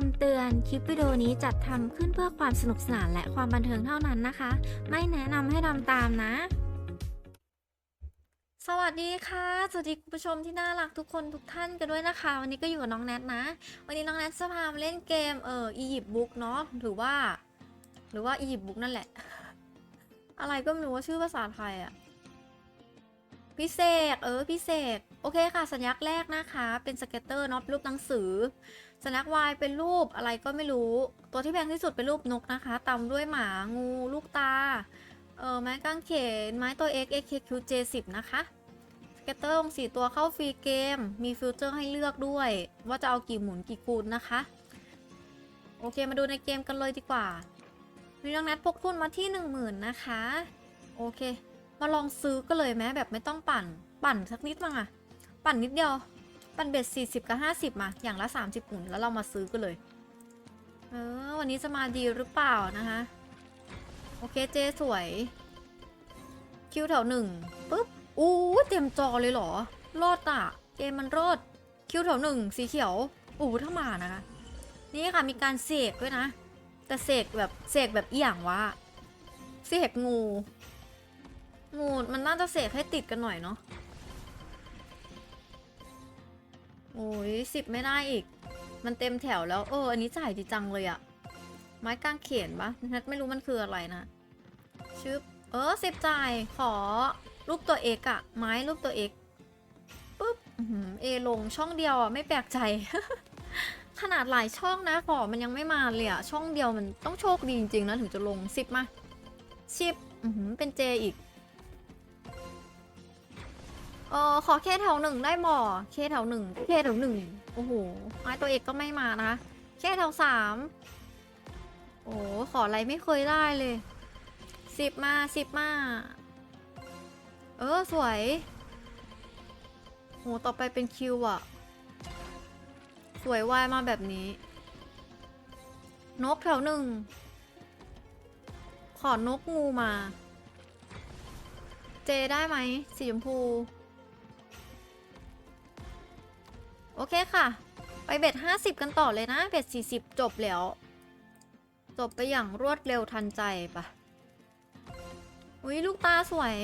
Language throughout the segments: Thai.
คำเตือน คลิปวิดีโอนี้จัดทำขึ้นเพื่อความสนุกสนานและความบันเทิงเท่านั้นนะคะ ไม่แนะนำให้ทำตามนะ สวัสดีค่ะ สวัสดีคุณผู้ชมที่น่ารักทุกคนทุกท่านกันด้วยนะคะ วันนี้ก็อยู่กับน้องแนทนะ วันนี้น้องแนทจะพามาเล่นเกมเอออียิปต์บุ๊กเนาะ หรือว่า หรือว่าอียิปต์บุ๊กนั่นแหละ อะไรก็ไม่รู้ว่าชื่อภาษาไทยอะ พิเศษเออพิเศษโอเคค่ะ สัญลักษณ์แรกนะคะ เป็นสเก็ตเตอร์เนาะรูปหนังสือ สัญลักษณ์ Y เป็นรูปอะไรก็ไม่รู้ ตัวที่แพงที่สุดเป็นรูปนกนะคะ ตามด้วยหมางูลูกตา เออไม้กางเขนไม้ตัว X XQ J10 นะคะสเก็ตเตอร์ลงสีตัวเข้าฟรีเกม มีฟิลเจอร์ให้เลือกด้วย ว่าจะเอากี่หมุนกี่คูณนะคะ โอเคมาดูในเกมกันเลยดีกว่ามีน้องแนทพกทุนมาที่ 10,000 นะคะ โอเค มาลองซื้อก็เลยแม้แบบไม่ต้องปั่น ปั่นสักนิดมั้งอะปั่นนิดเดียว ปั่นเบ็ด40 กับ 50 มา อย่างละ 30หมุนแล้วเรามาซื้อกันเลย เออ วันนี้จะมาดีหรือเปล่านะคะ โอเคเจสวย คิวแถวหนึ่งปุ๊บ อู้เต็มจอเลยเหรอ รอดอะเกมมันรอด คิวแถวหนึ่งสีเขียว อู้ถ้ามานะคะ นี่ค่ะมีการเสกด้วยนะ แต่เสกแบบเสกแบบอหย่างวะเสกงู งูดมันน่าจะเสกให้ติดกันหน่อยเนาะโอ้ยสิบไม่ได้อีก มันเต็มแถวแล้ว เออ อันนี้จ่ายดีจังเลยอะไม้กางเขนปะนัทไม่รู้มันคืออะไรนะชึบเออสิบจ่ายขอรูปตัวเอกอะไม้รูปตัวเอกปุ๊บเอลงช่องเดียวอะไม่แปลกใจ ขนาดหลายช่องนะขอมันยังไม่มาเลยอะช่องเดียวมันต้องโชคดีจริงๆนะถึงจะลงสิบมาชิบเป็นเจอีก ออขอเคแถวหนึ่งได้บ่เคแถวหนึ่งเคแถวหนึ่งโอ้โหไม้ตัวเอกก็ไม่มานะเคแถวสามโอ้ขออะไรไม่เคยได้เลยสิบมาสิบมา เออ สวยโหต่อไปเป็นคิวอะสวยวายมาแบบนี้ นกแถวหนึ่ง ขอนกงูมา เจได้ไหมสีชมพู โอเคค่ะ ไปเบ็ด50 กันต่อเลยนะ เบ็ด40 จบแล้ว จบไปอย่างรวดเร็วทันใจปะอุ้ยลูกตาสวย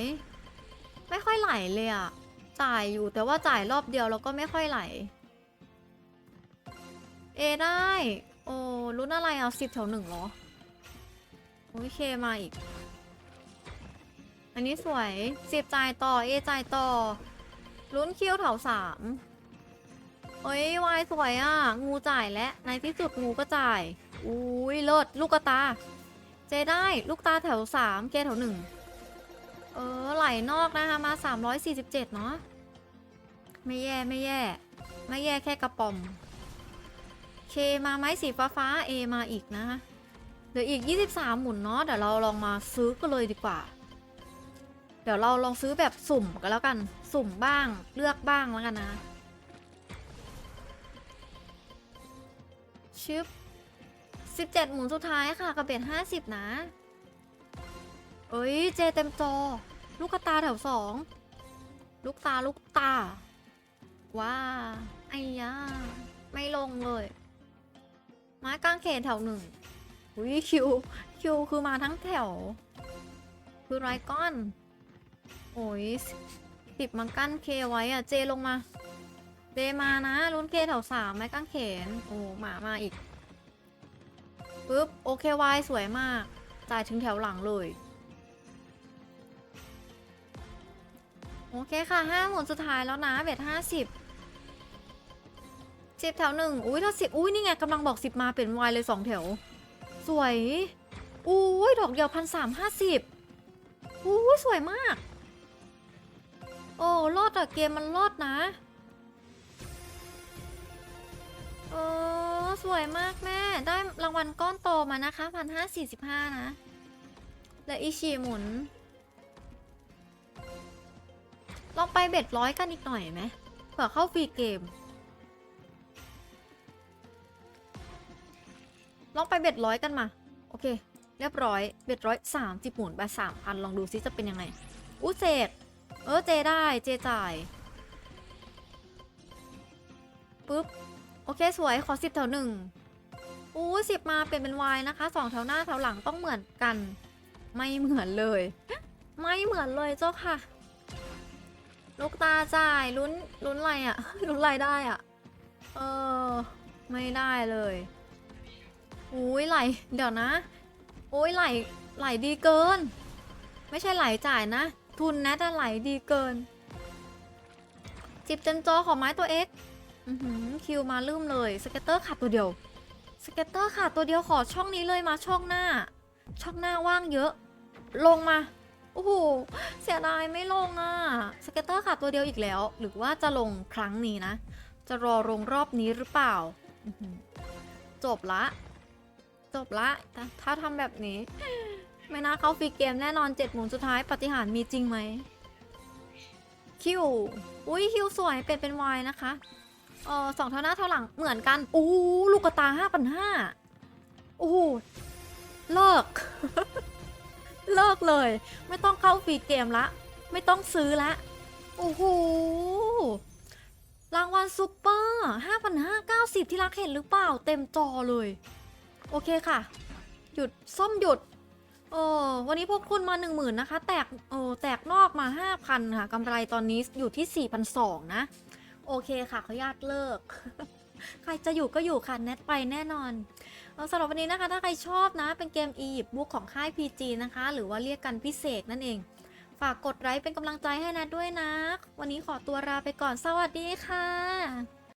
ไม่ค่อยไหลเลยอะจ่ายอยู่แต่ว่าจ่ายรอบเดียวแล้วก็ไม่ค่อยไหล เอได้ โอ้รุ่นอะไรเอาสิบแถวหนึ่งเหรอโอเคมาอีก อันนี้สวยสิบจ่ายต่อ เอจ่ายต่อลุ้นคิวแถวสาม เฮ้ยวายสวยอะ งูจ่ายและในที่สุดงูก็จ่าย อุ้ยเลิศลูกตา เจได้ลูกตาแถวสามเคแถวหนึ่งเออไหลนอกนะคะมา347เนาะไม่แย่ไม่แย่ ไม่แย่แค่กระป๋อมเคมาไหมสีฟ้าฟ้าเอมาอีกนะคะเหลืออีก 23 หมุนเนาะเดี๋ยวเราลองมาซื้อกันเลยดีกว่า เดี๋ยวเราลองซื้อแบบสุ่มกันแล้วกัน สุ่มบ้างเลือกบ้างแล้วกันนะ ชึบ17หมุนสุดท้ายค่ะกระเบ็ด50นะ เอ้ยเจเต็มจอ ลูกตาแถวสองลูกตาลูกตา ว้าไอ้ยาไม่ลงเลย ไม้กางเขนแถวหนึ่งอุ้ยคิวคิวคือมาทั้งแถว คือไรก้อน โอ้ยสิบมากั้นเคไว้อะเจลงมา เจมานะลุ้นเคแถวสามไม้กางเขน โอ้หมามาอีกปึ๊บโอเควายสวยมาก จ่ายถึงแถวหลังเลย โอเคค่ะห้าหมุนสุดท้ายแล้วนะเบ็ดห้าสิบสิบแถวหนึ่งอุ้ยถ้าสิบอุ้ยนี่ไงกำลังบอกสิบมาเป็นวายเลยสองแถว สวยอุ้ยดอกเดียวพันสามห้าสิบอุ้ยสวยมาก โอ้รอดอะเกมมันรอดนะ เออสวยมากแม่ ได้รางวัลก้อนโตมานะคะพันห้าสี่สิบห้านะ และอีชีหมุน ลองไปเบ็ดร้อยกันอีกหน่อยไหมเผื่อเข้าฟรีเกม ลองไปเบ็ดร้อยกันมา โอเค เรียบร้อย เบ็ดร้อยสามสิบหมุนไปสามพันลองดูซิจะเป็นยังไงอู้เศษเออเจได้เจจ่ายปุ๊บ อเคสวยขอสิบแถวหนึ่งอู้สิบมาเปลี่ยนเป็นวายนะคะสองแถวหน้าแถวหลังต้องเหมือนกัน ไม่เหมือนเลย ไม่เหมือนเลยเจ้าค่ะ ลูกตาจ่ายลุ้นลุ้นอะไรอะลุ้นอะไรได้อะเออ ไม่ได้เลยอุ้ยไหลเดี๋ยวนะโอ้ยไหลไหลดีเกิน ไม่ใช่ไหลจ่ายนะ ทุนนะแต่ไหลดีเกินจิบเต็มจอของไม้ตัว X อื อหือคิวมาลืมเลยสเก็ตเตอร์ขาดตัวเดียวสเก็ตเตอร์ขาดตัวเดียวขอช่องนี้เลยมาช่องหน้า ช่องหน้าว่างเยอะ ลงมาโอ้โหเสียดายไม่ลงอะสเก็ตเตอร์ขาดตัวเดียวอีกแล้ว หรือว่าจะลงครั้งนี้นะ จะรอลงรอบนี้หรือเปล่า จบละ จบละ ถ้าถ้าทำแบบนี้ ไม่น่าเข้าฟรีเกมแน่นอนเจ็ดหมุนสุดท้ายปฏิหารมีจริงไหมคิว อุ้ยคิวสวยเป็นเป็นวายนะคะ เออสองเท่าหน้าเท่าหลังเหมือนกันอู้ลูกกระตาห้าพันห้าโอ้เลิก เลิกเลย ไม่ต้องเข้าฟรีเกมละ ไม่ต้องซื้อละโอ้โหรางวัลซูเปอร์ห้าพันห้าเก้าสิบที่รักเห็นหรือเปล่า เต็มจอเลย โอเคค่ะ หยุดส้มหยุดโอ้วันนี้พวกคุณมาหนึ่งหมื่นนะคะ แตกโอ้แตกนอกมาห้าพันค่ะกำไรตอนนี้อยู่ที่สี่พันสองนะ โอเคค่ะขออนุญาตเลิก ใครจะอยู่ก็อยู่ค่ะแนทไปแน่นอนเอาสำหรับวันนี้นะคะ ถ้าใครชอบนะ เป็นเกมอียิบบุ๊กของค่าย PG นะคะ หรือว่าเรียกกันพิเศษนั่นเอง ฝากกดไลค์เป็นกำลังใจให้แนทด้วยนะ วันนี้ขอตัวลาไปก่อนสวัสดีค่ะ